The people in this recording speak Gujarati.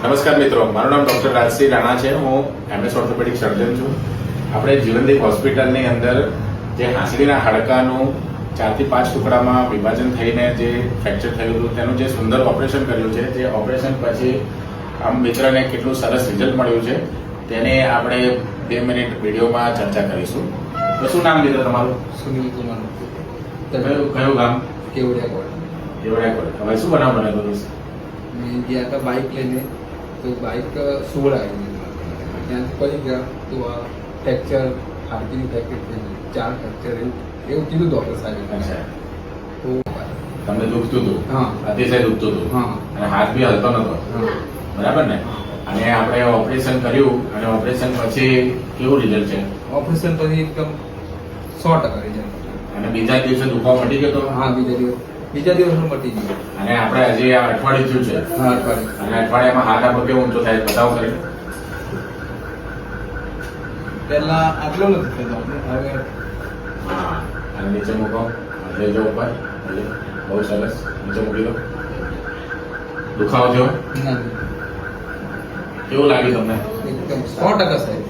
નમસ્કાર મિત્રો મારું નામ ડોક્ટર રાજસિંહ રાણા છે. હું એમએસ ઓર્થોપેડિક સર્જન છું. આપણે જીવનદીપ હોસ્પિટલની અંદર જે હાંસડીના હાડકાનું ચારથી પાંચ ટુકડામાં વિભાજન થઈને જે ફ્રેક્ચર થયું હતું તેનું જે સુંદર ઓપરેશન કર્યું છે જે ઓપરેશન પછી આમ મિત્રને કેટલું સરસ રિઝલ્ટ મળ્યું છે તેને આપણે બે મિનિટ વિડીયોમાં ચર્ચા કરીશું. તો શું નામ લીધું તમારું? સુનિલ કુમાર. કયું કયું ગામ? કેવડિયા કોટ કેવડિયા કોલ હવે શું બનાવ બનેલો મેં ગયા હતા બાઇક લઈને. તો બાઇક સોળ આવી ત્યાંથી પડી ગયા તો આ ફ્રેક્ચર હાડકીની ફ્રેક્ચર થઈ ચાર ફ્રેક્ચર એવું એવું કીધું ડોક્ટર સાહેબ. તો તમને દુખતું હતું? હા. અતિશય દુખતું હતું? હા. અને હાથ બી હલતો નતો? બરાબર ને? અને આપણે ઓપરેશન કર્યું અને ઓપરેશન પછી કેવું રિઝલ્ટ છે? ઓપરેશન પછી એકદમ સો ટકા રિઝલ્ટ અને બીજા દિવસે દુખાવો મટી ગયો તો? હા બીજા દિવસ. બીજા દિવસ મટી ગયું. અને આપણે હજી આ અઠવાડિયું છે. હા અઠવાડિયે. અને અઠવાડિયામાં હાથ આપણો કેવો ઊંચો થાય બતાવો કરી પહેલા આટલો નથી થતો હવે હા અને નીચે મૂકો. લેજો ઉપર. બહુ સરસ. નીચે મૂકી દો. દુખાવો થયો? કેવું લાગ્યું તમને? એકદમ સો ટકા સાહેબ.